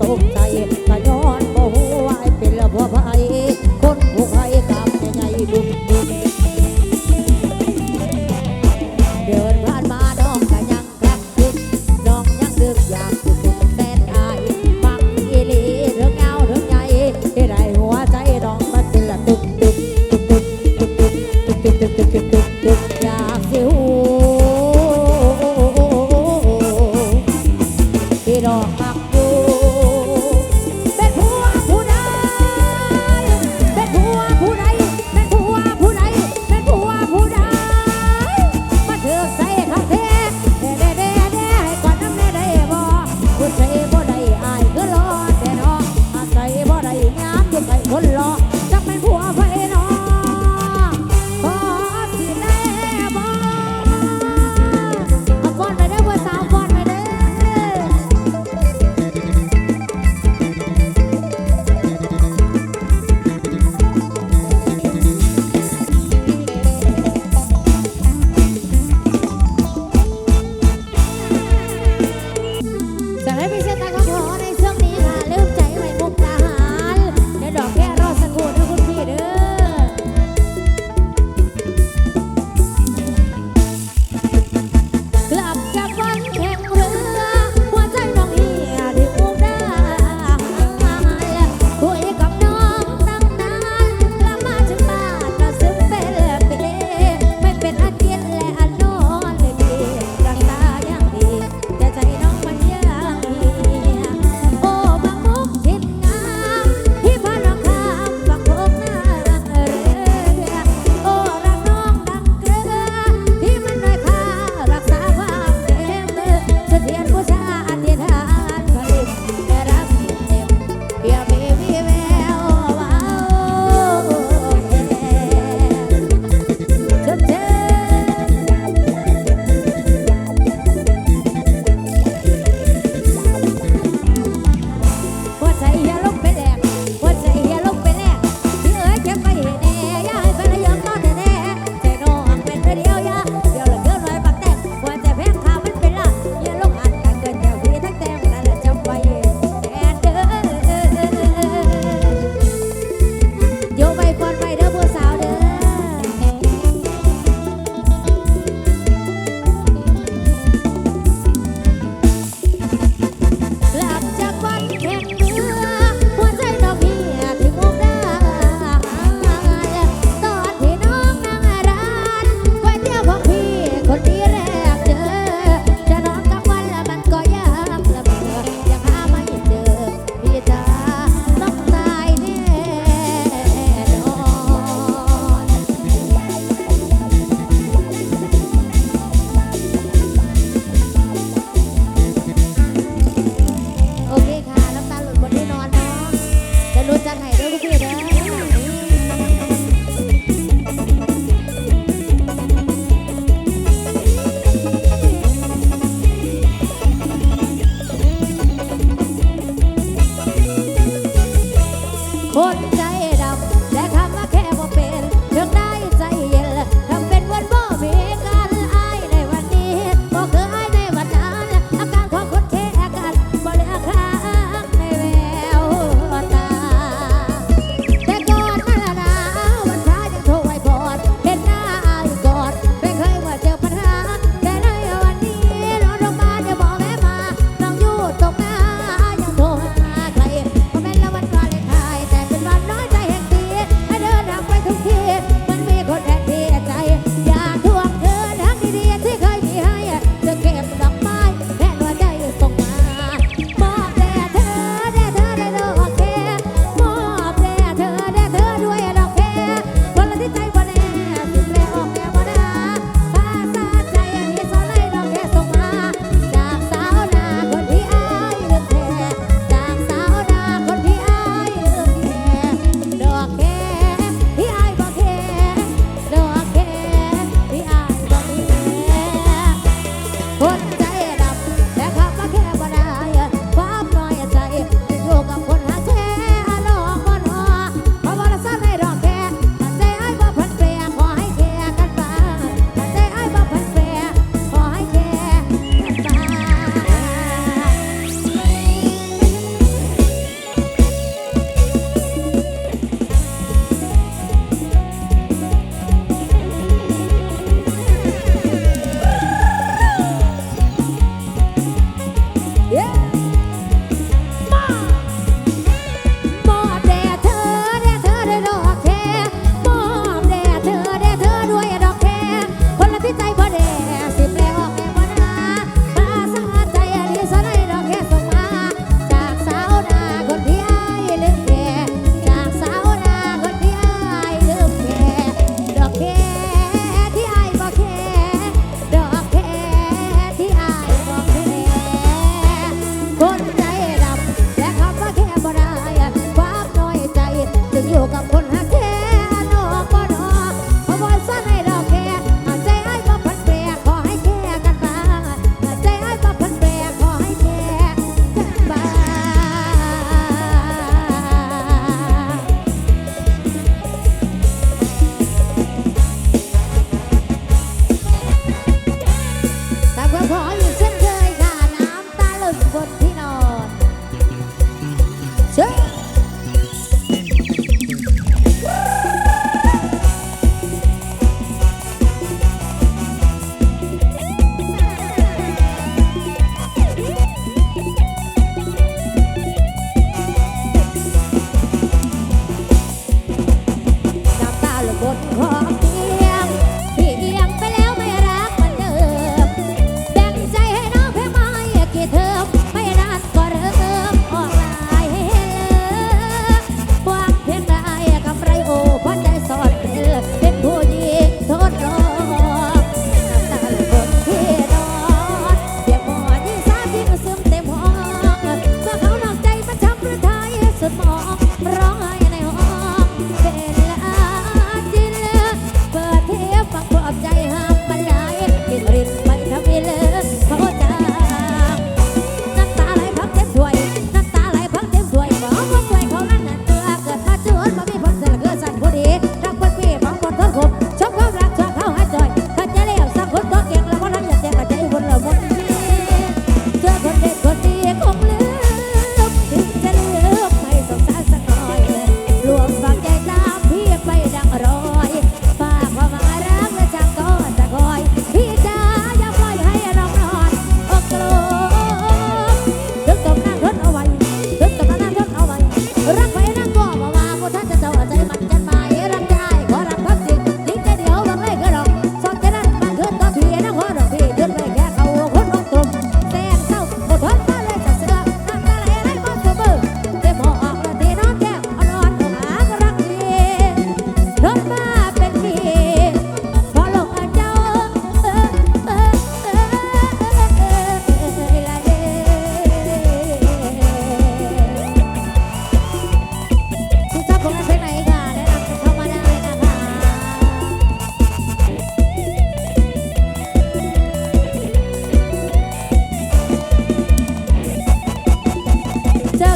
都在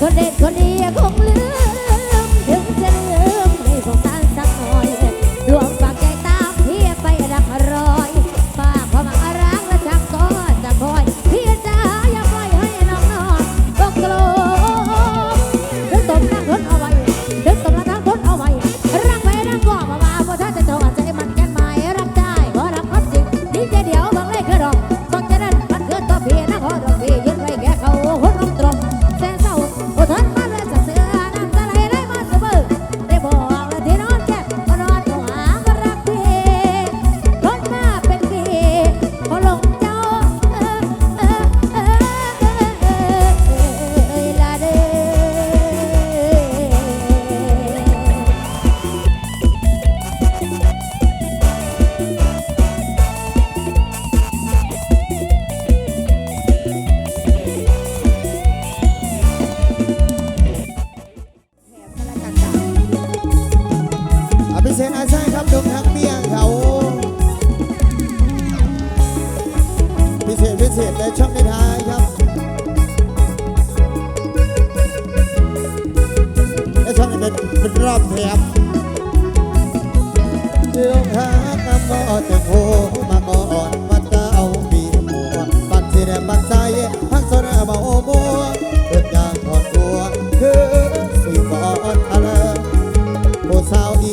คนเด็ดคนดีคงลืม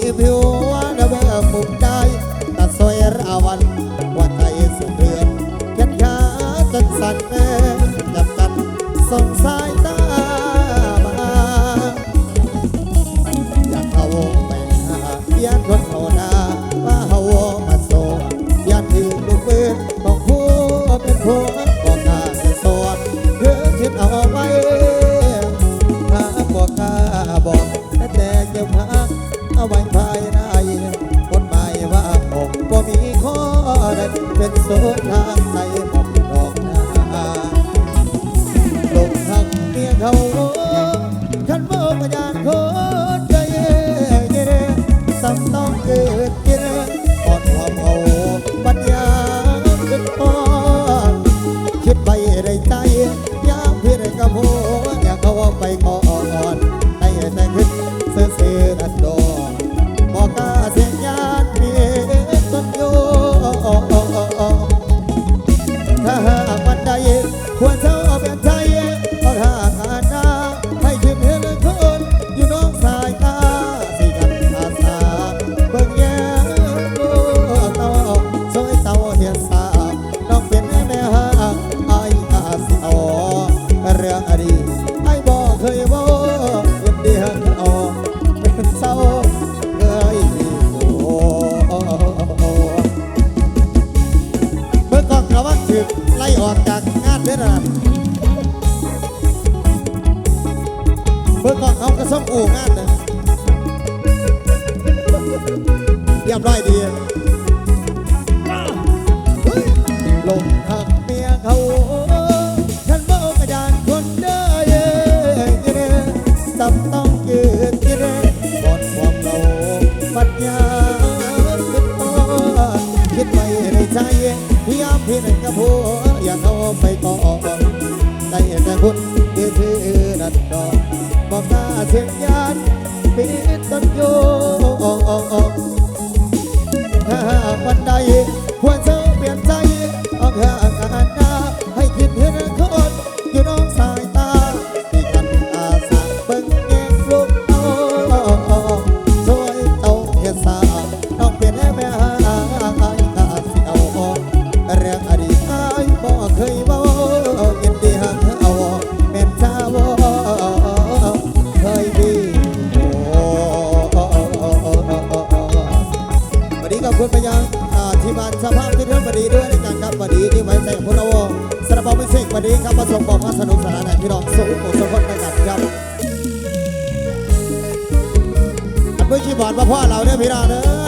give you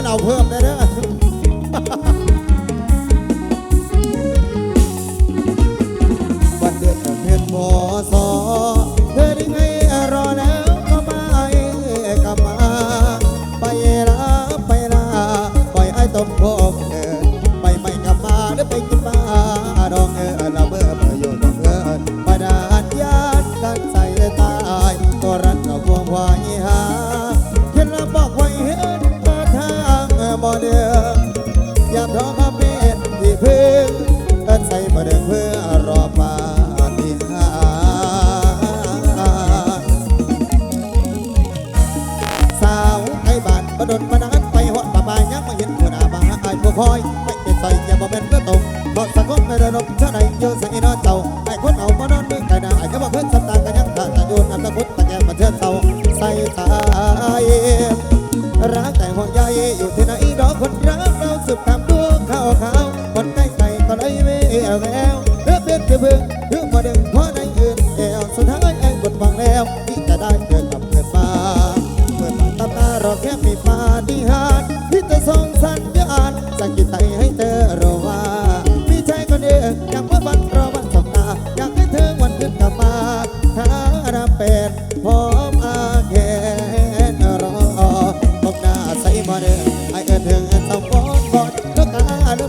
I'll whip it up. khôi mạnh để xây nhà bà bên cơ tổng bọn sáng góp người đời nộp cho này vô sáng nghe nó tàu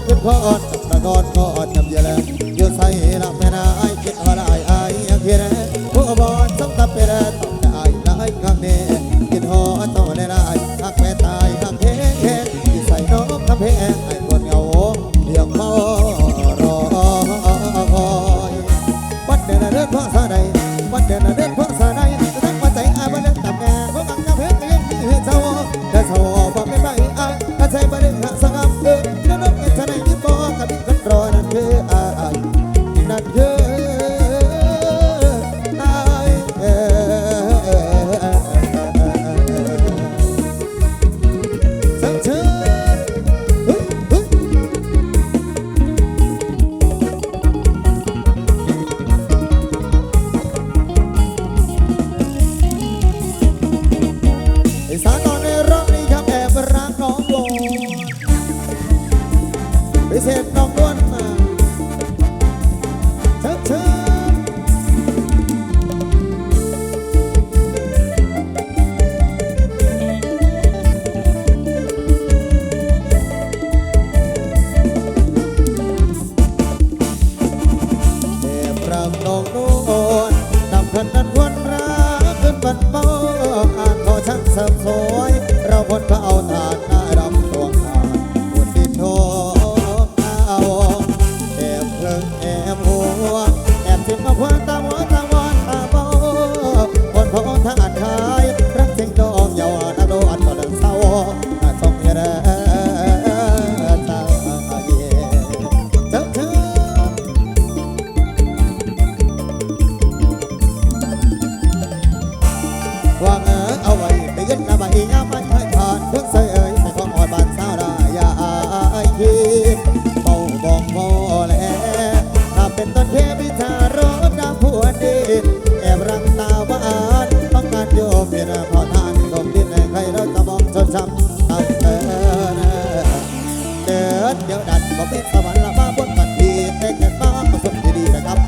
เป็นพ่ออ่อนนรพ่ออ่อนกับยาแล้ว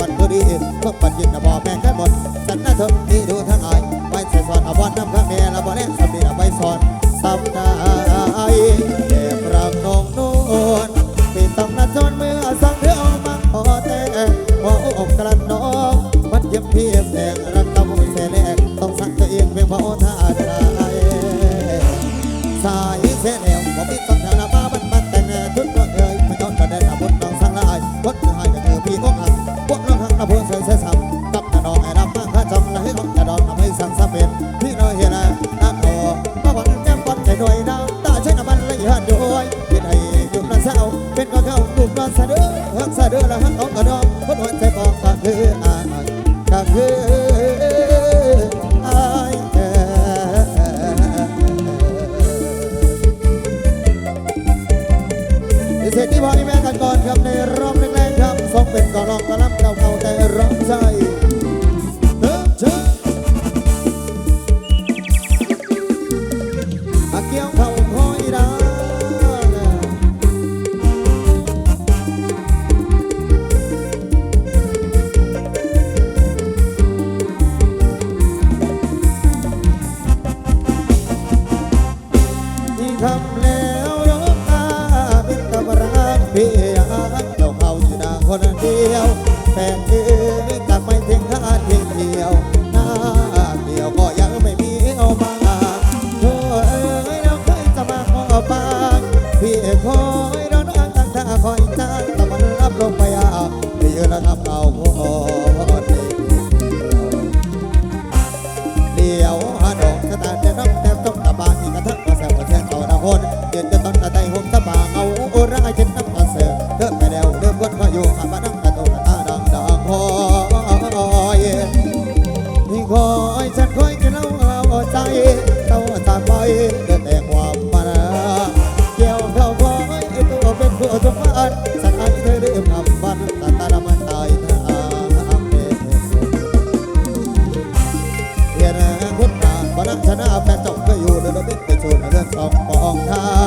ปันบุรีพวกปันยินนะบ่แม่งกันหมดสันนาทนที่ดูทั้งอายไว้ใส่สอนอวันน้ำพระเมียะบ่เล่นสำนีละไว้สอนสำนาย เกียรติคนตาบรรณชนะแฟนจงก็อยู่เดินบิดไปชนเรื่องสองมองทา